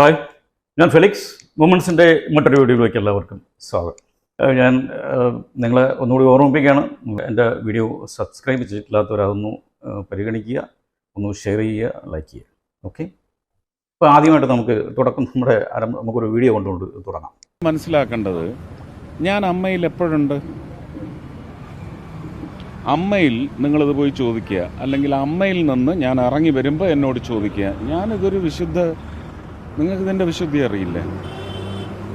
Hi ഞാൻ Felix വുമൻസിന്റെ മറ്റൊരു വീഡിയോയിലേക്ക് എല്ലാവർക്കും സ്വാഗതം. ഞാൻ നിങ്ങളെ ഒന്നുകൂടി ഓർമ്മിപ്പിക്കുകയാണ്. എന്റെ വീഡിയോ സബ്സ്ക്രൈബ് ചെയ്തിട്ടില്ലാത്തവരതൊന്ന് പരിഗണിക്കുക ഒന്ന് ഷെയർ ചെയ്യുക ലൈക്ക് ചെയ്യുക. ഓക്കെ? അപ്പോൾ ആദ്യമായിട്ട് നമുക്ക് തുടക്കം നമ്മുടെ ആരംഭ നമുക്കൊരു വീഡിയോ കൊണ്ടുകൊണ്ട് തുടങ്ങാം. മനസ്സിലാക്കേണ്ടത് ഞാൻ അമ്മയിൽ എപ്പോഴുണ്ട്? അമ്മയിൽ നിങ്ങളിത് പോയി ചോദിക്കുക അല്ലെങ്കിൽ അമ്മയിൽ നിന്ന് ഞാൻ ഇറങ്ങി വരുമ്പോൾ എന്നോട് ചോദിക്കുക. ഞാനിതൊരു വിശുദ്ധ നിങ്ങൾക്ക് ഇതിന്റെ വിശുദ്ധി അറിയില്ലേ?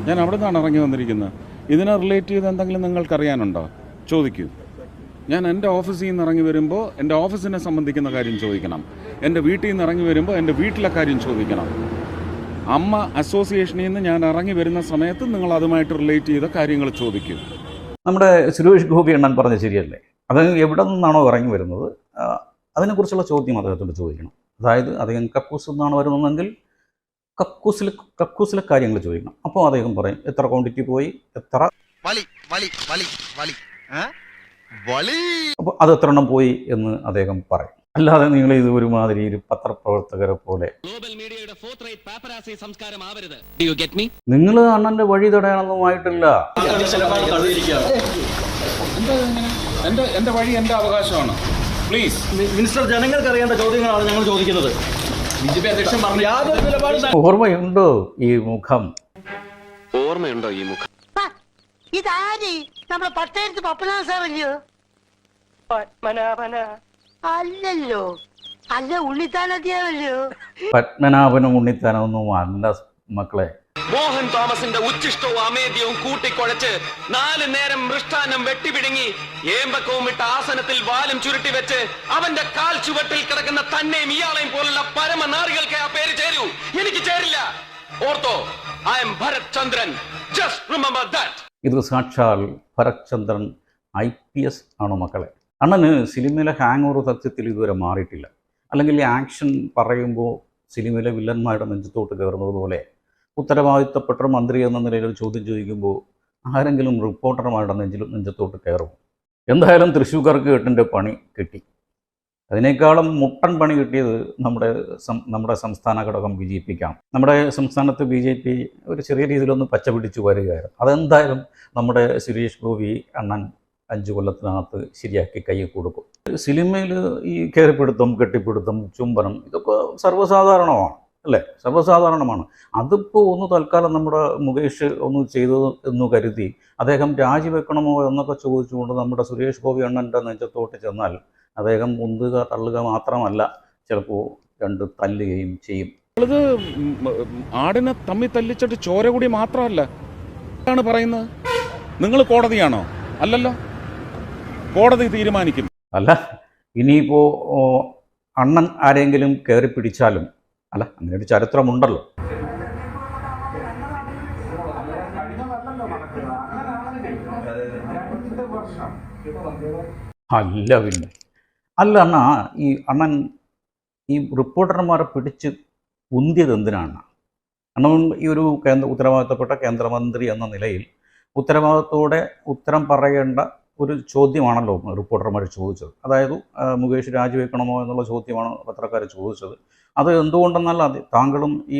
ഞാൻ അവിടെ നിന്നാണ് ഇറങ്ങി വന്നിരിക്കുന്നത്. ഇതിനെ റിലേറ്റ് ചെയ്ത് എന്തെങ്കിലും നിങ്ങൾക്കറിയാനുണ്ടോ ചോദിക്കൂ. ഞാൻ എന്റെ ഓഫീസിൽ നിന്ന് ഇറങ്ങി വരുമ്പോൾ എന്റെ ഓഫീസിനെ സംബന്ധിക്കുന്ന കാര്യം ചോദിക്കണം. എന്റെ വീട്ടിൽ നിന്ന് ഇറങ്ങി വരുമ്പോൾ എന്റെ വീട്ടിലെ കാര്യം ചോദിക്കണം. അമ്മ അസോസിയേഷനിൽ നിന്ന് ഞാൻ ഇറങ്ങി വരുന്ന സമയത്ത് നിങ്ങൾ അതുമായിട്ട് റിലേറ്റ് ചെയ്ത കാര്യങ്ങൾ ചോദിക്കും. നമ്മുടെ സുരേഷ് ഗോപി എണ്ണൻ പറഞ്ഞ ശരിയല്ലേ? അത് എവിടെ നിന്നാണോ ഇറങ്ങി വരുന്നത് അതിനെക്കുറിച്ചുള്ള ചോദ്യം അദ്ദേഹത്തോട് ചോദിക്കണം. അതായത് അദ്ദേഹം കക്കൂസ് നിന്നാണ് വരുന്നതെങ്കിൽ കക്കൂസിൽ കക്കൂസിലെ കാര്യങ്ങൾ ചോദിക്കണം. അപ്പോൾ അദ്ദേഹം പറയും എത്ര ക്വാണ്ടിറ്റി പോയി? എത്ര? വളി വളി വളി വളി അപ്പോൾ അത് എത്ര എണ്ണം പോയി എന്ന് അദ്ദേഹം പറയും. അല്ലാതെ നിങ്ങൾ ഇത് ഒരുമാതിരി ഒരു പത്രപ്രവർത്തകരെ പോലെ. ഗ്ലോബൽ മീഡിയയുടെ ഫോർത്ത് റേറ്റ് പാപ്പരാസി സംസ്കാരം ആവരുത്. ഗെറ്റ് മീ നിങ്ങൾ അണ്ണന്റെ വഴി തടയാനൊന്നുമായിട്ടില്ല എന്റെ എന്റെ വഴി എന്റെ അവകാശമാണ്. പ്ലീസ് മിനിസ്റ്റർ ജനങ്ങൾക്ക് അറിയേണ്ട ചോദ്യങ്ങളാണ് ഞങ്ങൾ ചോദിക്കുന്നത്. ഓർമ്മയുണ്ടോ ഈ മുഖം? ഓർമ്മയുണ്ടോ ഈ മുഖം? ഇതാര്? നമ്മുടെ പട്ടയത്ത് പപ്പനാ സാറല്ലയോ പത്മനാഭന. അല്ലല്ലോ. അല്ല ഉണ്ണിത്താനത്തിയാവല്ലോ പത്മനാഭനും ഉണ്ണിത്താനൊന്നും അല്ല മക്കളെ. മോഹൻ തോമസിന്റെ ഉച്ചിഷ്ടവും അമേദ്യവും കൂട്ടിക്കുഴച്ച് നാല് നേരം മൃഷ്ടാനം വെട്ടിപിടുങ്ങി ഏമ്പക്കവും ഇട്ട ആസനത്തിൽ വാലും ചുരുട്ടി വെച്ച് അവന്റെ കാൽ ചുവട്ടിൽ കിടക്കുന്ന തന്നെയും ഇയാളെയും പോലുള്ള പരമനാറികൾക്ക് ആ പേര് ചേരൂ. എനിക്ക് ചേരില്ല. Ortho I'm Bharath Chandran. Just remember that ഇത് സാക്ഷാൽ Bharath Chandran I P S ആണ് മക്കളെ? അണ്ണന് സിനിമയിലെ ഹാങ് ഓവർ സത്യത്തിൽ ഇതുവരെ മാറിയിട്ടില്ല. അല്ലെങ്കിൽ ആക്ഷൻ പറയുമ്പോൾ സിനിമയിലെ വില്ലന്മാരുടെ നെഞ്ചത്തോട്ട് കയറുന്നത് പോലെ ഉത്തരവാദിത്തപ്പെട്ട മന്ത്രി എന്ന നിലയിൽ ചോദ്യം ചോദിക്കുമ്പോൾ ആരെങ്കിലും റിപ്പോർട്ടർമാരുടെ നെഞ്ചിൽ നെഞ്ചത്തോട്ട് കയറും. എന്തായാലും തൃശ്ശൂർക്കാർക്ക് കെട്ടിന്റെ പണി കിട്ടി. അതിനേക്കാളും മുട്ടൻ പണി കിട്ടിയത് നമ്മുടെ നമ്മുടെ സംസ്ഥാന ഘടകം ബി ജെ പിക്കാണ്. നമ്മുടെ സംസ്ഥാനത്ത് ബി ജെ പി ഒരു ചെറിയ രീതിയിലൊന്ന് പച്ച പിടിച്ചു വരികയായിരുന്നു. അതെന്തായാലും നമ്മുടെ സുരേഷ് ഗോപി അണ്ണൻ അഞ്ചു കൊല്ലത്തിനകത്ത് ശരിയാക്കി കൈ കൊടുക്കും. സിനിമയിൽ ഈ കയറിപ്പിടുത്തം കെട്ടിപ്പിടുത്തം ചുംബനം ഇതൊക്കെ സർവസാധാരണമാണ്. അല്ലേ? സർവസാധാരണമാണ്. അതിപ്പോൾ ഒന്ന് തൽക്കാലം നമ്മുടെ മുകേഷ് ഒന്ന് ചെയ്തു എന്ന് കരുതി അദ്ദേഹം രാജിവെക്കണമോ എന്നൊക്കെ ചോദിച്ചുകൊണ്ട് നമ്മുടെ സുരേഷ് ഗോപി അണ്ണന്റെ നെഞ്ചത്തോട്ട് ചെന്നാൽ അദ്ദേഹം ഉന്തുക തള്ളുക മാത്രമല്ല ചിലപ്പോൾ രണ്ട് തല്ലുകയും ചെയ്യും. അത് ആടിനെ തമ്മി തല്ലിച്ചിട്ട് ചോര കൂടി മാത്രമല്ല. ആണ് പറയുന്നത്. നിങ്ങൾ കോടതിയാണോ? അല്ലല്ലോ. കോടതി തീരുമാനിക്കും. അല്ല ഇനിയിപ്പോൾ അണ്ണൻ ആരെങ്കിലും കയറി പിടിച്ചാലും അല്ല അങ്ങനെ ഒരു ചരിത്രമുണ്ടല്ലോ. അല്ല പിന്നെ. അല്ല അണ്ണ ഈ അണ്ണൻ ഈ റിപ്പോർട്ടർമാരെ പിടിച്ച് ഉന്തിയത് എന്തിനാണ്? അണ്ണൻ ഈ ഒരു കേന്ദ്ര ഉത്തരവാദിത്തപ്പെട്ട കേന്ദ്രമന്ത്രി എന്ന നിലയിൽ ഉത്തരവാദിത്തത്തോടെ ഉത്തരം പറയേണ്ട ഒരു ചോദ്യമാണല്ലോ റിപ്പോർട്ടർമാർ ചോദിച്ചത്. അതായത് മുകേഷ് രാജിവെക്കണമോ എന്നുള്ള ചോദ്യമാണ് പത്രക്കാർ ചോദിച്ചത്. അത് എന്തുകൊണ്ടെന്നാൽ അത് താങ്കളും ഈ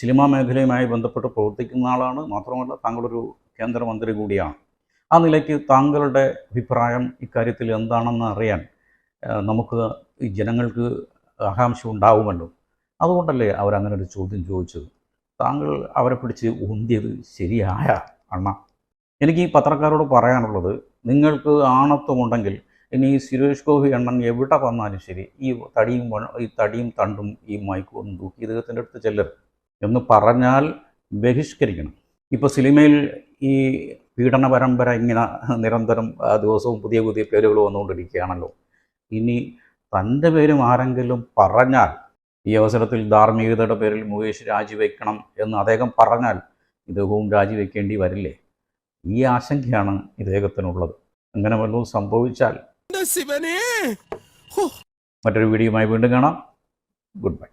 സിനിമാ മേഖലയുമായി ബന്ധപ്പെട്ട് പ്രവർത്തിക്കുന്ന ആളാണ്. മാത്രമല്ല താങ്കളൊരു കേന്ദ്രമന്ത്രി കൂടിയാണ്. ആ നിലയ്ക്ക് താങ്കളുടെ അഭിപ്രായം ഇക്കാര്യത്തിൽ എന്താണെന്ന് അറിയാൻ നമുക്ക് ഈ ജനങ്ങൾക്ക് ആകാംക്ഷ ഉണ്ടാവുമല്ലോ. അതുകൊണ്ടല്ലേ അവരങ്ങനെ ഒരു ചോദ്യം ചോദിച്ചത്. താങ്കൾ അവരെ പിടിച്ച് ഉന്തിയത് ശരിയായ അണ്ണ. എനിക്ക് ഈ പത്രക്കാരോട് പറയാനുള്ളത് നിങ്ങൾക്ക് ആണത്വമുണ്ടെങ്കിൽ ഇനി ഈ സുരേഷ് ഗോപി എണ്ണൻ എവിടെ വന്നാലും ശരി ഈ തടിയും ഈ തടിയും തണ്ടും ഈ മൈക്കും ഒന്നും തൂക്കി ഇദ്ദേഹത്തിന്റെ അടുത്ത് ചെല്ലരുത് എന്ന് പറഞ്ഞാൽ ബഹിഷ്കരിക്കണം. ഇപ്പോൾ സിനിമയിൽ ഈ പീഡന പരമ്പര ഇങ്ങനെ നിരന്തരം ദിവസവും പുതിയ പുതിയ പേരുകൾ വന്നുകൊണ്ടിരിക്കുകയാണല്ലോ. ഇനി തന്റെ പേരും ആരെങ്കിലും പറഞ്ഞാൽ ഈ അവസരത്തിൽ ധാർമ്മികതയുടെ പേരിൽ മുകേഷ് രാജിവെക്കണം എന്ന് അദ്ദേഹം പറഞ്ഞാൽ ഇദ്ദേഹവും രാജിവെക്കേണ്ടി വരില്ലേ? ഈ ആശങ്കയാണ് ഇദ്ദേഹത്തിനുള്ളത്. അങ്ങനെ വല്ലതും സംഭവിച്ചാൽ മറ്റൊരു വീഡിയോയുമായി വീണ്ടും കാണാം. Good bye.